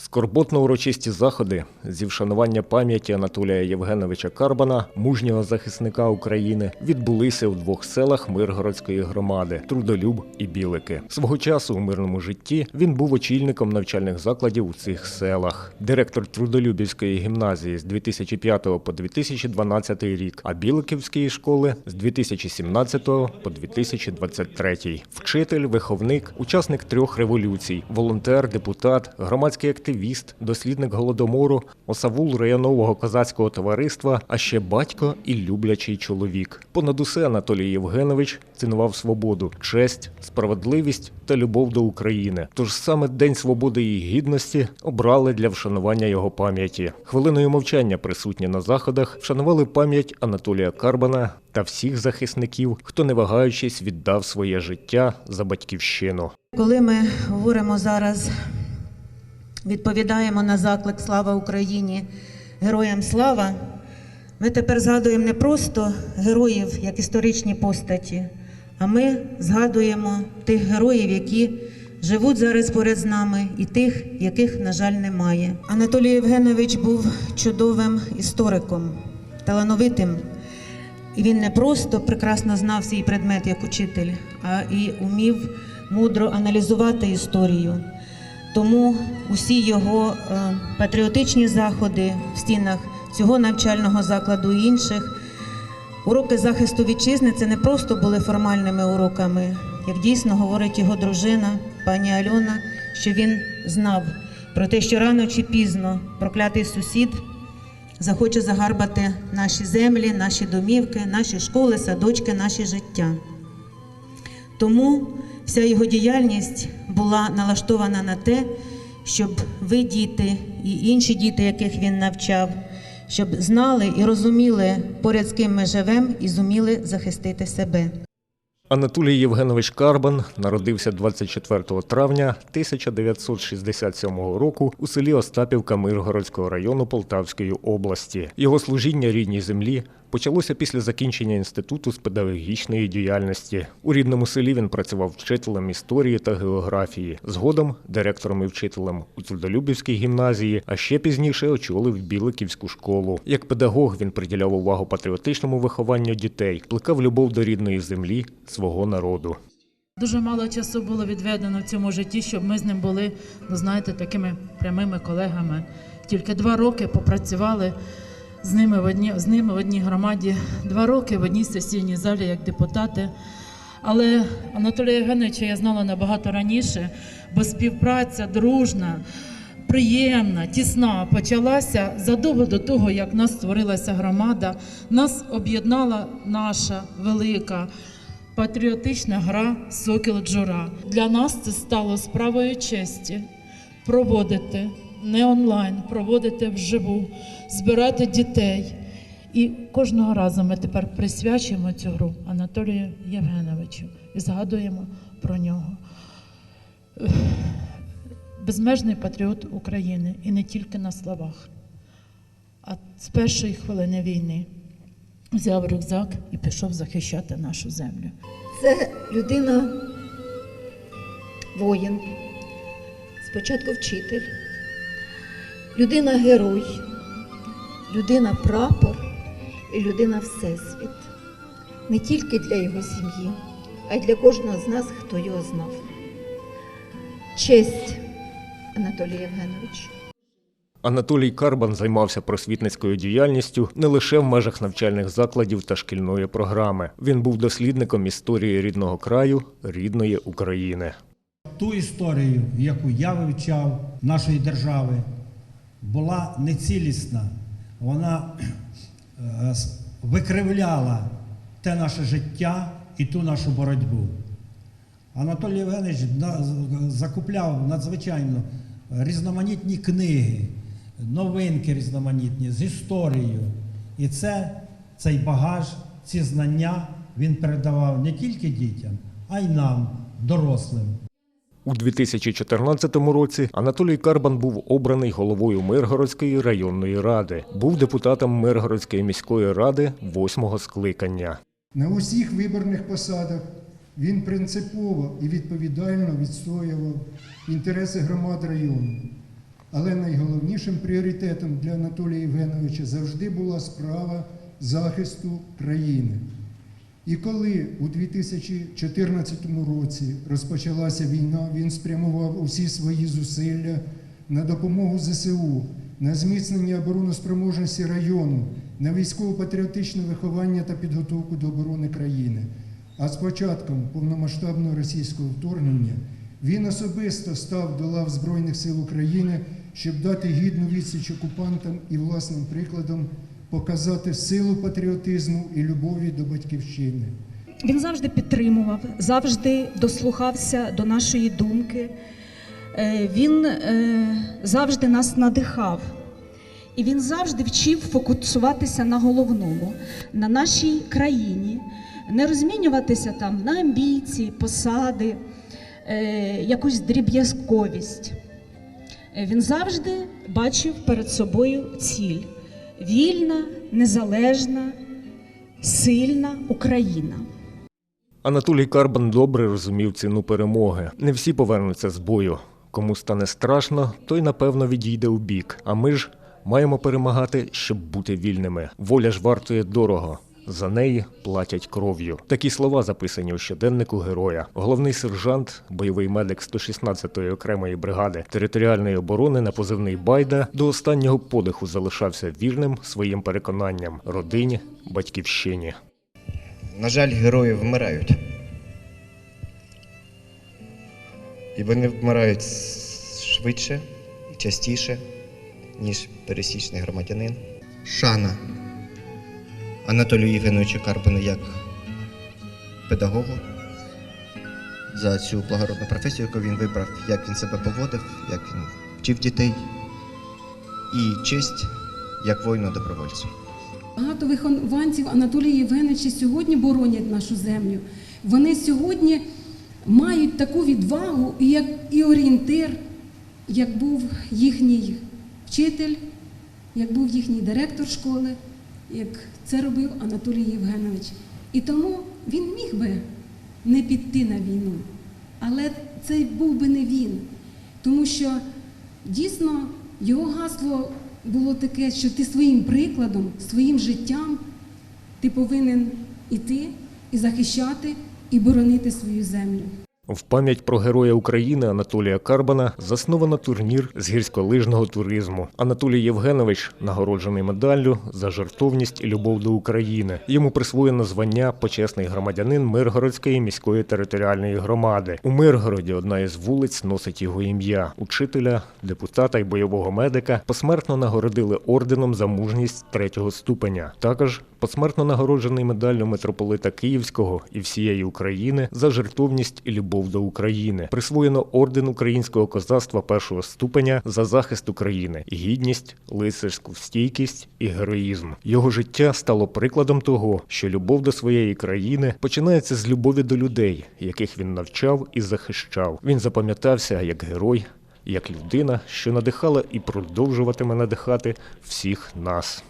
Скорботно урочисті заходи зі вшанування пам'яті Анатолія Євгеновича Карбана, мужнього захисника України, відбулися у двох селах Миргородської громади Трудолюб і Білики. Свого часу у мирному житті він був очільником навчальних закладів у цих селах. Директор Трудолюбівської гімназії з 2005 по 2012 рік, а Біликівської школи з 2017 по 2023. Вчитель, виховник, учасник трьох революцій, волонтер, депутат, громадський активіст, дослідник голодомору, осавул районового козацького товариства, а ще батько і люблячий чоловік. Понад усе Анатолій Євгенович цінував свободу, честь, справедливість та любов до України. Тож саме День свободи і гідності обрали для вшанування його пам'яті. Хвилиною мовчання присутні на заходах вшанували пам'ять Анатолія Карбана та всіх захисників, хто не вагаючись віддав своє життя за батьківщину. Коли ми говоримо зараз, відповідаємо на заклик Слава Україні, героям слава, ми тепер згадуємо не просто героїв як історичні постаті, а ми згадуємо тих героїв, які живуть зараз поряд з нами, і тих, яких, на жаль, немає. Анатолій Євгенович був чудовим істориком, талановитим. І він не просто прекрасно знав свій предмет як учитель, а і умів мудро аналізувати історію. Тому усі його е, патріотичні заходи в стінах цього навчального закладу і інших уроки захисту вітчизни це не просто були формальними уроками, як дійсно говорить його дружина, пані Альона, що він знав про те, що рано чи пізно проклятий сусід захоче загарбати наші землі, наші домівки, наші школи, садочки, наше життя. Тому вся його діяльність була налаштована на те, щоб ви, діти, і інші діти, яких він навчав, щоб знали і розуміли, поряд з ким ми живемо, і зуміли захистити себе. Анатолій Євгенович Карбан народився 24 травня 1967 року у селі Остапівка Миргородського району Полтавської області. Його служіння рідній землі почалося після закінчення інституту з педагогічної діяльності. У рідному селі він працював вчителем історії та географії, згодом директором і вчителем у Трудолюбівській гімназії, а ще пізніше очолив Біликівську школу. Як педагог він приділяв увагу патріотичному вихованню дітей, плекав любов до рідної землі, свого народу. Дуже мало часу було відведено в цьому житті, щоб ми з ним були, ну знаєте, такими прямими колегами. Тільки два роки попрацювали з ними в одній, з ними в одній громаді, два роки в одній сесійній залі як депутати. Але Анатолія Євгеновича я знала набагато раніше, бо співпраця дружна, приємна, тісна почалася задовго до того, як в нас створилася громада. Нас об'єднала наша велика патріотична гра Сокіл Джура. Для нас це стало справою честі проводити не онлайн, проводити вживу, збирати дітей. І кожного разу ми тепер присвячуємо цю гру Анатолію Євгеновичу і згадуємо про нього. Безмежний патріот України і не тільки на словах, а з першої хвилини війни взяв рюкзак і пішов захищати нашу землю. Це людина воїн, спочатку вчитель, людина герой, людина прапор і людина Всесвіт. Не тільки для його сім'ї, а й для кожного з нас, хто його знав. Честь, Анатолій Євгенович. Анатолій Карбан займався просвітницькою діяльністю не лише в межах навчальних закладів та шкільної програми. Він був дослідником історії рідного краю, рідної України. Ту історію, яку я вивчав нашої держави, була нецілісна. Вона е, викривляла те наше життя і ту нашу боротьбу. Анатолій Євгенович закупляв надзвичайно різноманітні книги, новинки різноманітні з історією. І це, цей багаж, ці знання він передавав не тільки дітям, а й нам, дорослим. У 2014 році Анатолій Карбан був обраний головою Миргородської районної ради. Був депутатом Миргородської міської ради восьмого скликання. На усіх виборних посадах він принципово і відповідально відстоював інтереси громад району. Але найголовнішим пріоритетом для Анатолія Євгеновича завжди була справа захисту країни. І коли у 2014 році розпочалася війна, він спрямував усі свої зусилля на допомогу ЗСУ, на зміцнення обороноспроможності району, на військово-патріотичне виховання та підготовку до оборони країни. А з початком повномасштабного російського вторгнення він особисто став до лав Збройних сил України, щоб дати гідну відсіч окупантам і власним прикладом показати силу патріотизму і любові до батьківщини. Він завжди підтримував, завжди дослухався до нашої думки. Е, Він е, завжди нас надихав. І він завжди вчив фокусуватися на головному, на нашій країні, не розмінюватися там на амбіції, посади, е, якусь дріб'язковість. Він завжди бачив перед собою ціль вільна, незалежна, сильна Україна. Анатолій Карбан добре розумів ціну перемоги. Не всі повернуться з бою. Кому стане страшно, той напевно відійде у бік. А ми ж маємо перемагати, щоб бути вільними. Воля ж вартує дорого. За неї платять кров'ю. Такі слова записані у щоденнику героя. Головний сержант, бойовий медик 116-ї окремої бригади територіальної оборони на позивний Байда до останнього подиху залишався вірним своїм переконанням родині, батьківщині. На жаль, герої вмирають. І вони вмирають швидше і частіше, ніж пересічний громадянин. Шана Анатолію Євгеновичу Карпину як педагогу за цю благородну професію, яку він вибрав, як він себе поводив, як він вчив дітей. І честь як воїну добровольцю. Багато вихованців Анатолія Євгеновича сьогодні боронять нашу землю. Вони сьогодні мають таку відвагу і, як, і орієнтир, як був їхній вчитель, як був їхній директор школи, як це робив Анатолій Євгенович. І тому він міг би не піти на війну. Але це був би не він. Тому що дійсно його гасло було таке, що ти своїм прикладом, своїм життям ти повинен іти і захищати, і боронити свою землю. В пам'ять про героя України Анатолія Карбана засновано турнір з гірськолижного туризму. Анатолій Євгенович нагороджений медаллю за жертовність і любов до України. Йому присвоєно звання почесний громадянин Миргородської міської територіальної громади. У Миргороді одна із вулиць носить його ім'я. Учителя, депутата і бойового медика посмертно нагородили орденом за мужність третього ступеня. Також посмертно нагороджений медаллю митрополита Київського і всієї України за жертовність і любов до України. Присвоєно орден українського козацтва першого ступеня за захист України, гідність, лицарську стійкість і героїзм. Його життя стало прикладом того, що любов до своєї країни починається з любові до людей, яких він навчав і захищав. Він запам'ятався як герой, як людина, що надихала і продовжуватиме надихати всіх нас.